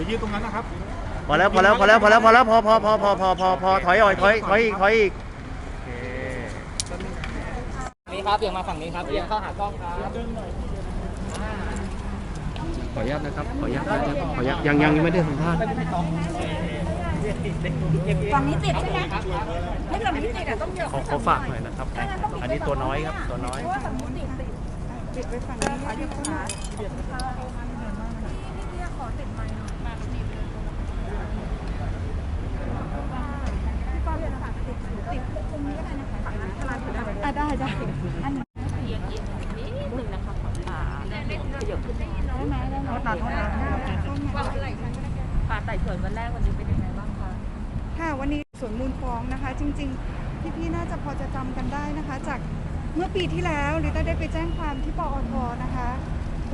ดี๋ยวยืนตรงนั้นนะครับ พอแล้วพอแล้วพอแล้วพอแล้วพอแล้วพอพอพอพอพอพอพอถอยออกถอยถอยอีกถอยอีกโอเคนี่ครับเบี่ยงมาฝั่งนี้ครับเบี่ยงเข้าหากล้องครับ ขออนุญาตนะครับขออนุญาตนะครับขออนุญาตยังยังยังไม่ได้สัมภาษณ์ฝั่งนี้ติดใช่ไหมไม่ฝั่งนี้ติดอะต้องเยอะขอขอฝากหน่อยนะครับ อันนี้ตัวน้อยครับตัวน้อยเพราะว่าฝั่งนู้นติดติดติดไปฝั่งนี้ค่ะที่คุณหาพี่เรียกขอติดไมค์หน่อยมาหนีบเลยพี่ป้าเรียนนะคะติดติดตรงนี้ก็ได้นะคะฝั่งนั้นถ้าร้านถือ ได้อะได้ได้ อันนี้ได้ไหมได้ไหมโทษนะโทษนะปลาไต่สวนวันแรกวันนี้เป็นยังไงบ้างคะ ค่ะวันนี้สวนมูลฟ้องนะคะ จริง ๆ พี่ๆน่าจะพอจะจำกันได้นะคะ จากเมื่อปีที่แล้วลิต้าได้ไปแจ้งความที่ปอทนะคะ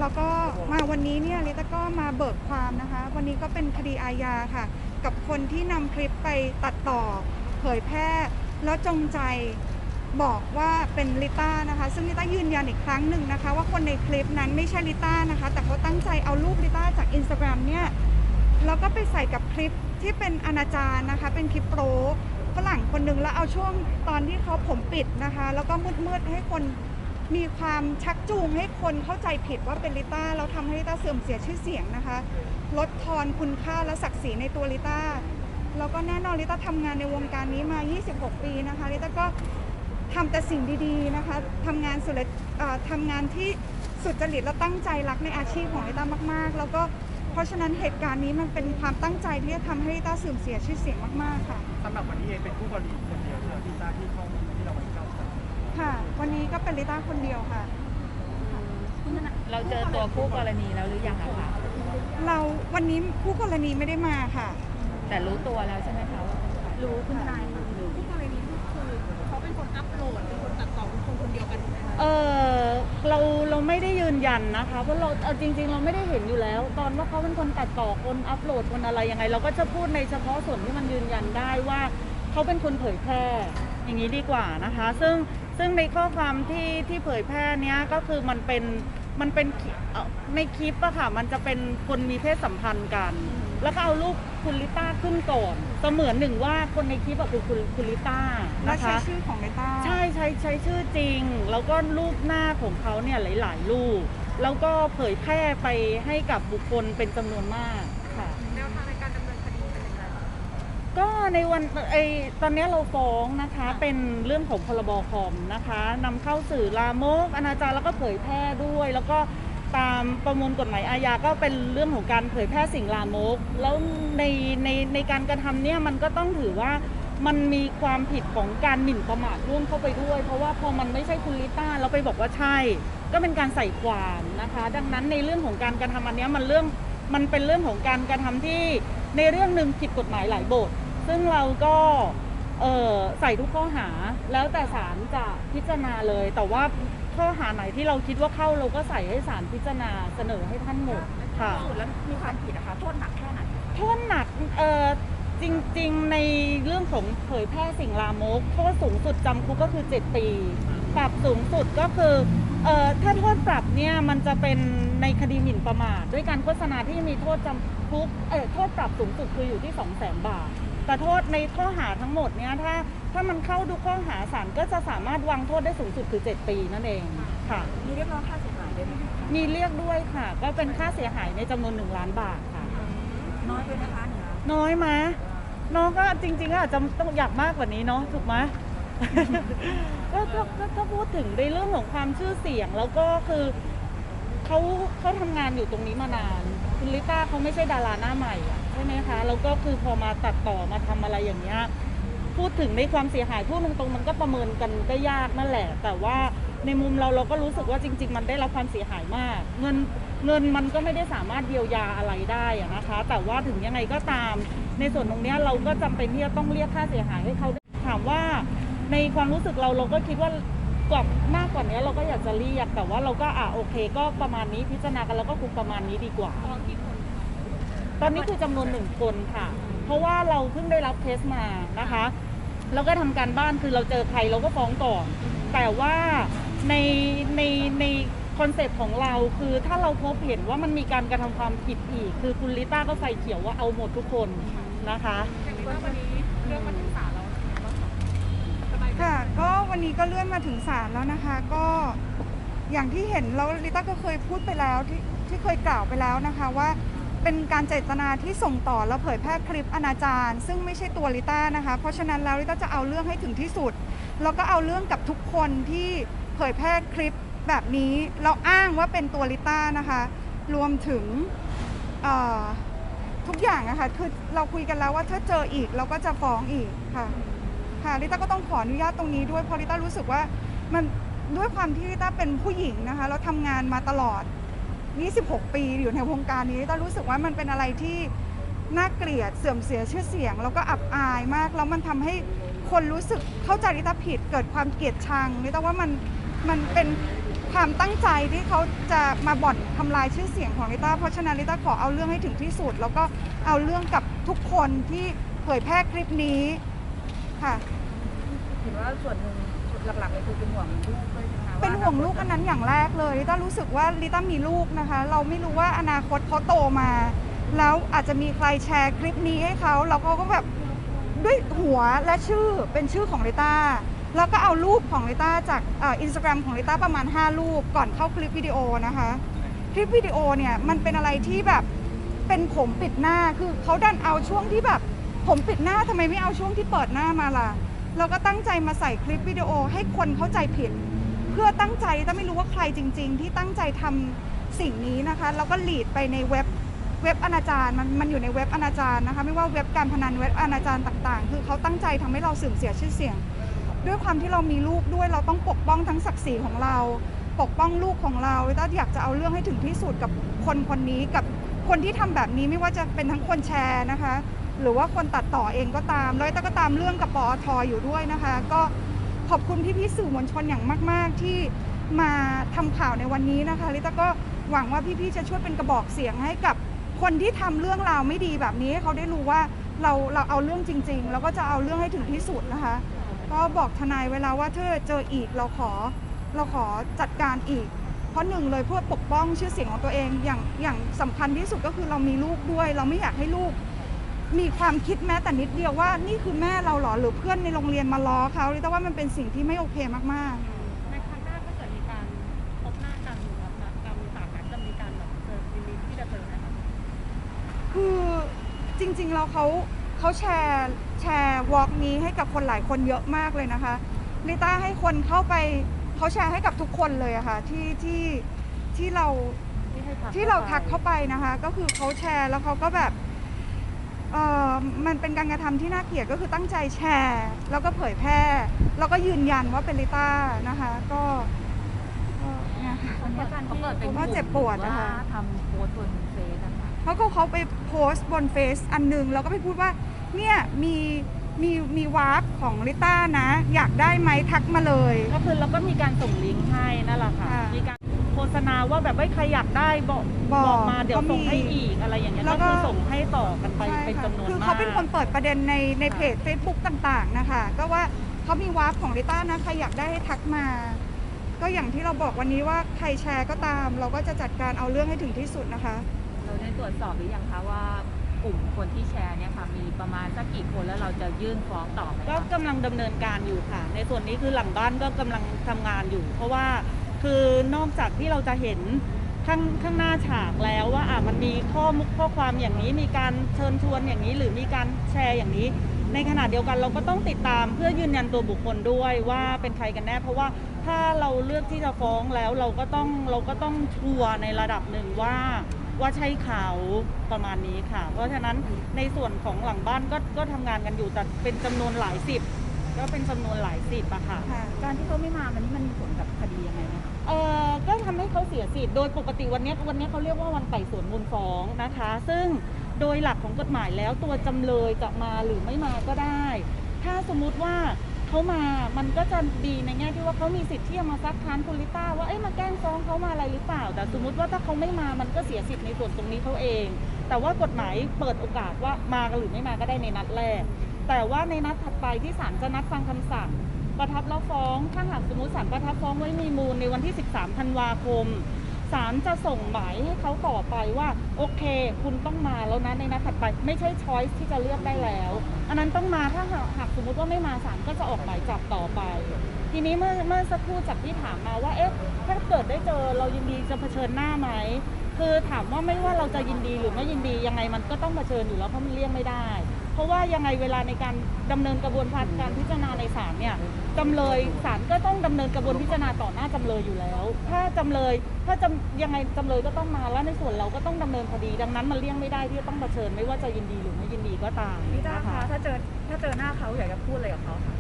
แล้วก็มาวันนี้เนี่ยลิต้าก็มาเบิกความนะคะ วันนี้ก็เป็นคดีอาญาค่ะ กับคนที่นำคลิปไปตัดต่อ เผยแพร่แล้วจงใจ บอกว่าเป็นลิต้านะคะ ซึ่งลิต้ายืนยันอีกครั้งหนึ่งนะคะ ว่าคนในคลิปนั้นไม่ใช่ลิต้านะคะ แต่เขาตั้งใจเอารูปลิต้าจากอินสตาแกรมเนี่ยแล้วก็ไปใส่กับคลิปที่เป็นอนาจารนะคะ เป็นคลิปโป๊ฝรั่งคนหนึ่งแล้วเอาช่วงตอนที่เขาผมปิดนะคะ แล้วก็มืดๆให้คนมีความชักจูงให้คนเข้าใจผิดว่าเป็นลิต้าแล้วทำให้ลิต้าเสื่อมเสียชื่อเสียงนะคะ ลดทอนคุณค่าและศักดิ์ศรีในตัวลิต้าแล้วก็แน่นอนลิต้าทำงานในวงการนี้มา 26 ปีนะคะลิต้าก็ ทำแต่สิ่งดีๆนะคะทำงานสุดเอ่อทำงานที่สุจริตและตั้งใจรักในอาชีพของลิต้ามาก ๆ แล้วก็เพราะฉะนั้นเหตุการณ์นี้มันเป็นความตั้งใจที่จะทำให้ลิต้าเสื่อมเสียชื่อเสียงมากๆค่ะสำหรับวันนี้เองเป็นผู้กรณีคนเดียวที่เราที่ต้าที่เข้าที่เราวันที่เก้าสิบค่ะ วันนี้ก็เป็นลิต้าคนเดียวค่ะ เราเจอตัวคู่กรณีแล้วหรือยังอะคะเราวันนี้ผู้กรณีไม่ได้มาค่ะ แต่รู้ตัวแล้วใช่ไหมคะว่า เป็นใครรู้คุณนายเออเราเราไม่ได้ยืนยันนะคะเพราะเราเอาจริง ๆ เราไม่ได้เห็นอยู่แล้ว ตอนว่าเขาเป็นคนตัดต่อคนอัพโหลดคนอะไรยังไง เราก็จะพูดในเฉพาะส่วนที่มันยืนยันได้ว่าเขาเป็นคนเผยแพร่อย่างนี้ดีกว่านะคะ ซึ่งซึ่งในข้อความที่ที่เผยแพร่เนี้ยก็คือมันเป็นมันเป็นเอ่อในคลิปอะค่ะมันจะเป็นคนมีเพศสัมพันธ์กัน แล้วก็เอารูปคุณลิต้าขึ้นก่อนเสมือนหนึ่งว่าคนในคลิปอะคือคุณคุณลิต้าและนะใช้คะ ชื่อของลิต้า ใช่ใช้ใช้ชื่อจริง แล้วก็รูปหน้าของเขาเนี่ยหลาย ๆ รูป แล้วก็เผยแพร่ไปให้กับบุคคลเป็นจำนวนมากค่ะ แนวทางในการดำเนินคดีเป็นยังไงก็ในวันไอตอนนี้เราฟ้องนะคะเป็นเรื่องของพรบคอมนะคะนำเข้าสื่อลามกอนาจารแล้วก็เผยแพร่ด้วย แล้วก็ ตามประมวลกฎหมายอาญาก็เป็นเรื่องของการเผยแพร่สิ่งลามก แล้วในในในการกระทำเนี่ยมันก็ต้องถือว่ามันมีความผิดของการหมิ่นประมาทร่วมเข้าไปด้วย เพราะว่าพอมันไม่ใช่คุณลิต้าเราไปบอกว่าใช่ ก็เป็นการใส่ความนะคะ ดังนั้นในเรื่องของการกระทำอันเนี้ยมันเรื่องมันเป็นเรื่องของการกระทำที่ในเรื่องหนึ่งผิดกฎหมายหลายบท ซึ่งเราก็เออใส่ทุกข้อหาแล้วแต่ศาลจะพิจารณาเลย แต่ว่า ข้อหาไหนที่เราคิดว่าเข้าเราก็ใส่ให้ศาลพิจารณาเสนอให้ท่านหมดค่ะแล้วมีความผิดนะคะโทษหนักแค่ไหนโทษหนักเอ่อจริงๆ ในเรื่องของเผยแพร่สิ่งลามกโทษสูงสุดจำคุกก็คือ 7 ปี ปรับสูงสุดก็คือเอ่อถ้าโทษปรับเนี่ยมันจะเป็นในคดีหมิ่นประมาทด้วยการโฆษณาที่มีโทษจำคุกเอ่อโทษปรับสูงสุดคืออยู่ที่ 2 0 0 0 0 0 บาท แต่โทษในข้อหาทั้งหมดเนี่ยถ้าถ้ามันเข้าทุกข้อหาศาลก็จะสามารถวางโทษได้สูงสุดคือ 7 ปีนั่นเองค่ะ มีเรียกร้องค่าเสียหายได้ไหมคะมีเรียกด้วยค่ะ ก็เป็นค่าเสียหายในจำนวน 1 ล้านบาทค่ะ น้อยไปไหมคะหนึ่งล้านน้อยไหมน้องก็จริงๆก็อาจจะต้องอยากมากกว่านี้เนาะถูกไหม ก็ถ้าถ้าถ้าพูดถึงในเรื่องของความชื่อเสียงแล้วก็คือ เขาเขาทำงานอยู่ตรงนี้มานาน คุณลิต้าเขาไม่ใช่ดาราหน้าใหม่อะใช่ไหมคะแล้วก็คือพอมาตัดต่อมาทำอะไรอย่างเงี้ยพูดถึงในความเสียหายพูดตรงๆมันก็ประเมินกันได้ยากนั่นแหละ แต่ว่าในมุมเราเราก็รู้สึกว่าจริง ๆ มันได้รับความเสียหายมาก เงินเงินมันก็ไม่ได้สามารถเยียวยาอะไรได้อะนะคะ แต่ว่าถึงยังไงก็ตาม ในส่วนตรงเนี้ยเราก็จำเป็นที่จะต้องเรียกค่าเสียหายให้เขาถามว่าในความรู้สึกเราเราก็คิดว่า กว่ามากกว่านี้เราก็อยากจะเรียกแต่ว่าเราก็อะโอเค ก็ประมาณนี้พิจารณากันแล้วก็คุมประมาณนี้ดีกว่าตอนนี้คือจำนวนหนึ่งคนค่ะ เพราะว่าเราเพิ่งได้รับเคสมานะคะ แล้วก็ทำการบ้านคือเราเจอใครเราก็ฟ้องก่อน แต่ว่าในในในคอนเซปต์ของเราคือถ้าเราพบเห็นว่ามันมีการกระทำความผิดอีก คือคุณลิต้าก็ไฟเขียวว่าเอาหมดทุกคนนะคะ ค่ะ ก็วันนี้ก็เลื่อนมาถึงศาลแล้วนะคะ ก็อย่างที่เห็นแล้วลิต้าก็เคยพูดไปแล้วที่ที่เคยกล่าวไปแล้วนะคะว่าเป็นการเจตนาที่ส่งต่อและเผยแพร่คลิปอนาจารซึ่งไม่ใช่ตัวลิต้านะคะ เพราะฉะนั้นแล้วลิต้าจะเอาเรื่องให้ถึงที่สุด แล้วก็เอาเรื่องกับทุกคนที่เผยแพร่คลิปแบบนี้เราอ้างว่าเป็นตัวลิต้านะคะ รวมถึงทุกอย่างอะคะคือเราคุยกันแล้วว่าถ้าเจออีกเราก็จะฟ้องอีกค่ะ ค่ะลิต้าก็ต้องขออนุญาตตรงนี้ด้วยเพราะลิต้ารู้สึกว่ามันด้วยความที่ลิต้าเป็นผู้หญิงนะคะแล้วทำงานมาตลอด 26 ปีอยู่ในวงการนี้ลิต้ารู้สึกว่ามันเป็นอะไรที่น่าเกลียดเสื่อมเสียชื่อเสียง แล้วก็อับอายมาก แล้วมันทำให้คนรู้สึกเข้าใจลิต้าผิดเกิดความเกลียดชังลิต้าว่ามันมันเป็นความตั้งใจที่เขาจะมาบ่อนทำลายชื่อเสียงของลิต้าเพราะฉะนั้นลิต้าขอเอาเรื่องให้ถึงที่สุด แล้วก็เอาเรื่องกับทุกคนที่เผยแพร่คลิปนี้ค่ะ ห็นว่าส่วนหนึ่งหลักๆเลยคือเป็นห่วงลูกด้วยนะคะเป็นห่วงลูกอันนั้นอย่างแรกเลยลิต้ารู้สึกว่าลิต้ามีลูกนะคะ เราไม่รู้ว่าอนาคตเขาโตมา แล้วอาจจะมีใครแชร์คลิปนี้ให้เขาแล้วเขาก็แบบด้วยหัวและชื่อเป็นชื่อของลิต้าแล้วก็เอารูปของลิต้าจากอินสตาแกรมของลิต้าประมาณ 5 รูปก่อนเข้าคลิปวิดีโอนะคะ คลิปวิดีโอเนี่ยมันเป็นอะไรที่แบบเป็นผมปิดหน้าคือเขาดันเอาช่วงที่แบบ ผมปิดหน้าทำไมไม่เอาช่วงที่เปิดหน้ามาล่ะ เราก็ตั้งใจมาใส่คลิปวิดีโอให้คนเข้าใจผิด เพื่อตั้งใจแต่ไม่รู้ว่าใครจริง ๆ ที่ตั้งใจทำสิ่งนี้นะคะแล้วก็ลีดไปในเว็บเว็บอนาจารมันมันอยู่ในเว็บอนาจารนะคะ ไม่ว่าเว็บการพนันเว็บอนาจารต่าง ๆ คือเขาตั้งใจทำให้เราเสื่อมเสียชื่อเสียง ด้วยความที่เรามีลูกด้วยเราต้องปกป้องทั้งศักดิ์ศรีของเรา ปกป้องลูกของเราแล้วอยากจะเอาเรื่องให้ถึงที่สุดกับคนคนนี้กับคนที่ทำแบบนี้ไม่ว่าจะเป็นทั้งคนแชร์นะคะ หรือว่าคนตัดต่อเองก็ตามแล้วก็ตามเรื่องกับปอทอยู่ด้วยนะคะ ก็ขอบคุณพี่ๆสื่อมวลชนอย่างมาก ๆ ที่มาทำข่าวในวันนี้นะคะลิต้าก็หวังว่าพี่ๆจะช่วยเป็นกระบอกเสียงให้กับคนที่ทำเรื่องราวไม่ดีแบบนี้เขาได้รู้ว่าเราเราเอาเรื่องจริง ๆ แล้วก็จะเอาเรื่องให้ถึงที่สุดนะคะ ก็บอกทนายเวแลาว่าถ้าเจออีกเราขอเราขอจัดการอีก เพราะหนึ่งเลยเพื่อปกป้องชื่อเสียงของตัวเองอย่างอย่างสำคัญที่สุดก็คือเรามีลูกด้วย เราไม่อยากให้ลูก มีความคิดแม้แต่นิดเดียวว่า นี่คือแม่เราเหรอหรือเพื่อนในโรงเรียนมาล้อเขาแต่ว่ามันเป็นสิ่งที่ไม่โอเคมากๆ ในครั้งหน้าถ้าเกิดมีการพบหน้ากันหรือแบบการมีปากกันจะมีการแบบเจอซีรีที่จะเจอไหมคะคือจริงๆแล้วเขาเขาแชร์แชร์วอล์กนี้ให้กับคนหลายคนเยอะมากเลยนะคะลิต้าให้คนเข้าไปเขาแชร์ให้กับทุกคนเลยอะค่ะ ที่ที่ที่เราที่เราทักเข้าไปนะคะ ก็คือเขาแชร์แล้วเขาก็แบบ เออมันเป็นการกระทำที่น่าเกลียดก็คือตั้งใจแชร์ แล้วก็เผยแพร่ แล้วก็ยืนยันว่าเป็นลิต้านะคะ ก็ก็เนี่ยค่ะวันนี้การเขาเปิดเป็นว่าเจ็บปวดนะคะ ทำโพสต์บนเฟซนะคะเพราะเขาเขาไปโพสต์บนเฟซอันหนึ่งแล้วก็ไปพูดว่า เนี่ยมีมีมีวาร์ปของลิต้านะ อยากได้ไหมทักมาเลย ก็คือเราก็มีการส่งลิงก์ให้นั่นแหละค่ะ ค่ะ มีการ โฆษณาว่าแบบว่าใครอยากได้บอกบอกมาเดี๋ยวก็มีส่งให้อีกอะไรอย่างเงี้ยแล้ก็วก็ คือส่งให้ต่อกันไปใช่เป็นค่ะจำนวนมาก คือเขาเป็นคนเปิดประเด็นในในเพจ Facebook ต่าง ๆ นะคะ ก็ว่าเขามีวาร์ปของลิต้านะใครอยากได้ให้ทักมา ก็อย่างที่เราบอกวันนี้ว่าใครแชร์ก็ตาม เราก็จะจัดการเอาเรื่องให้ถึงที่สุดนะคะ เราได้ตรวจสอบหรือยังคะว่ากลุ่มคนที่แชร์เนี่ยค่ะมีประมาณสักกี่คนแล้วเราจะยื่นฟ้องต่อไหมก็คะ กำลังดำเนินการอยู่ค่ะ ในส่วนนี้คือหลังบ้านก็กำลังทำงานอยู่ เพราะว่า คือนอกจากที่เราจะเห็นข้างข้างหน้าฉากแล้วว่าอะมันมีข้อมุกข้อความอย่างนี้มีการเชิญชวนอย่างนี้ หรือมีการแชร์อย่างนี้ ในขณะเดียวกันเราก็ต้องติดตามเพื่อยืนยันตัวบุคคลด้วยว่าเป็นใครกันแน่ เพราะว่าถ้าเราเลือกที่จะฟ้องแล้วเราก็ต้องเราก็ต้องชัวร์ในระดับหนึ่งว่าว่าใช่เขาประมาณนี้ค่ะ เพราะฉะนั้นในส่วนของหลังบ้านก็ก็ทำงานกันอยู่แต่เป็นจำนวนหลายสิบ ก็เป็นจำนวนหลายสิบอะค่ะ ค่ะ การที่เขาไม่มามันนี่มันมีผลกับคดียังไงไหมคะ เอ่อก็ทำให้เขาเสียสิทธิ์โดยปกติวันเนี้ยวันเนี้ยเขาเรียกว่าวันไต่สวนมูลฟ้องนะคะ ซึ่งโดยหลักของกฎหมายแล้วตัวจำเลยจะมาหรือไม่มาก็ได้ ถ้าสมมุติว่าเขามามันก็จะดีในแง่ที่ว่าเขามีสิทธิ์ที่จะมาซักค้านคุณลิต้าว่าเอ้ยมาแกล้งฟ้องเขามาอะไรหรือเปล่า แต่สมมติว่าถ้าเขาไม่มามันก็เสียสิทธิ์ในส่วนตรงนี้เขาเอง แต่ว่ากฎหมายเปิดโอกาสว่ามาหรือไม่มาก็ได้ในนัดแรก แต่ว่าในนัดถัดไปที่ศาลจะนัดฟังคำสั่ง ประทับรับฟ้องถ้าหากสมมติศาลประทับฟ้องไว้มีมูลในวันที่ 13 ธันวาคมศาลจะส่งหมายให้เขาต่อไปว่า โอเค คุณต้องมาแล้วนะในนัดถัดไป ไม่ใช่ช้อยที่จะเลือกได้แล้ว อันนั้นต้องมาถ้าหากหากสมมติว่าไม่มาศาลก็จะออกหมายจับต่อไป ทีนี้เมื่อเมื่อสักครู่จากที่ถามมาว่าเอ๊ะถ้าเกิดได้เจอเรายินดีจะเผชิญหน้าไหมคือถามว่าไม่ว่าเราจะยินดีหรือไม่ยินดียังไงมันก็ต้องเผชิญอยู่แล้วเพราะมันเลี่ยงไม่ได้ เพราะว่ายังไงเวลาในการดำเนินกระบวนการพิจารณาในศาลเนี่ยจำเลยศาลก็ต้องดำเนินกระบวนพิจารณาต่อหน้าจำเลยอยู่แล้ว ถ้าจำเลยถ้าจำยังไงจำเลยก็ต้องมาแล้วในส่วนเราก็ต้องดำเนินคดี ดังนั้นมันเลี่ยงไม่ได้ที่จะต้องเผชิญไม่ว่าจะยินดีหรือไม่ยินดีก็ตามพี่ต้านะคะคะถ้าเจอถ้าเจอหน้าเขาอยากจะพูดอะไรกับเขาคะ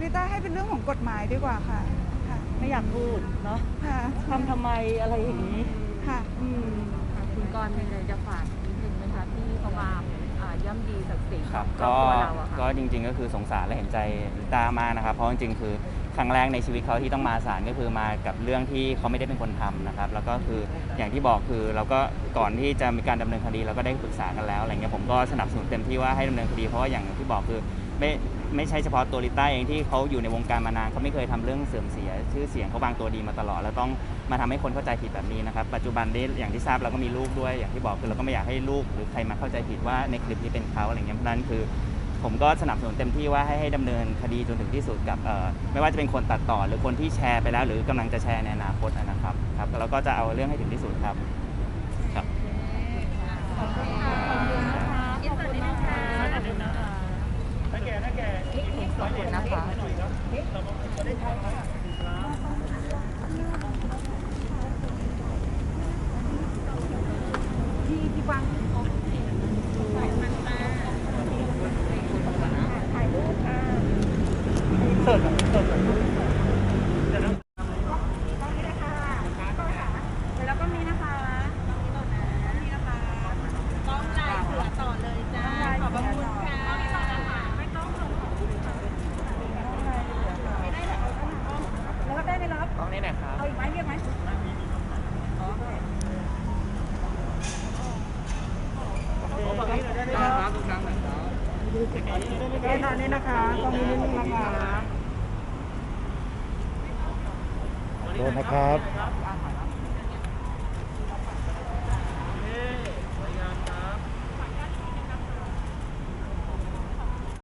ลิต้าให้เป็นเรื่องของกฎหมายดีกว่าค่ะค่ะไม่อยากพูดเนาะค่ะทำทำไมอะไรอย่างนี้ค่ะอืมคุณกรณ์มีอะไรจะฝากนิดนึงไหมคะที่เขามา อ่าย่ำดีศักดิ์ศรีครับครอบก็ครัวเราอะค่ะก็จริง ๆ ก็คือสงสารและเห็นใจลิต้ามากนะครับ เพราะจริงๆ คือครั้งแรกในชีวิตเขาที่ต้องมาศาลก็คือมากับเรื่องที่เขาไม่ได้เป็นคนทำนะครับ แล้วก็คืออย่างที่บอกคือเราก็ก่อนที่จะมีการดำเนินคดีเราก็ได้ปรึกษากันแล้วอะไรเงี้ยผมก็สนับสนุนเต็มที่ว่าให้ดำเนินคดีเพราะว่าอย่างที่บอกคือไม่ ไม่ใช่เฉพาะตัวลิต้าเองที่เขาอยู่ในวงการมานานเขาไม่เคยทำเรื่องเสื่อมเสีย ชื่อเสียงเขาวางตัวดีมาตลอด แล้วต้องมาทำให้คนเข้าใจผิดแบบนี้นะครับปัจจุบันได้อย่างที่ทราบเราก็มีลูกด้วยอย่างที่บอกคือเราก็ไม่อยากให้ลูกหรือใครมาเข้าใจผิดว่าในคลิปนี้เป็นเขาอะไรเงี้ยเพราะนั้นคือ ผมก็สนับสนุนเต็มที่ว่าให้ให้ดำเนินคดีจนถึงที่สุดกับไม่ว่าจะเป็นคนตัดต่อหรือคนที่แชร์ไปแล้ว หรือกำลังจะแชร์ในอนาคตนะครับครับแล้วก็จะเอาเรื่องให้ถึงที่สุดครับครับ ขอบคุณนะคะขอบคุณนะคะ ถ้าแกถ้าแก ข อบคุณนะคะที่ที่ฟังถ่ายรูปค่ะเสิร์ฟเสิร์ฟเดี๋ยวนะ ต้องนี้นะคะก็ค่ะแล้วก็มีนะคะนี่นะคะต้องลายเสือต่อเลยจ้าขอบคุณค่ะไม่ต้องส่งไม่ได้แต่เอาแล้วได้ไหมรับ กล้องนี้หน่อยครับ เอาอีกไหมเรียกไหม ฝั่งนี้หน่อยได้ไหมครับ ทุกครั้งหน่อยครับ ได้ค่ะนี่นะคะตรงนี้นิดนึงนะคะโดนนะครับ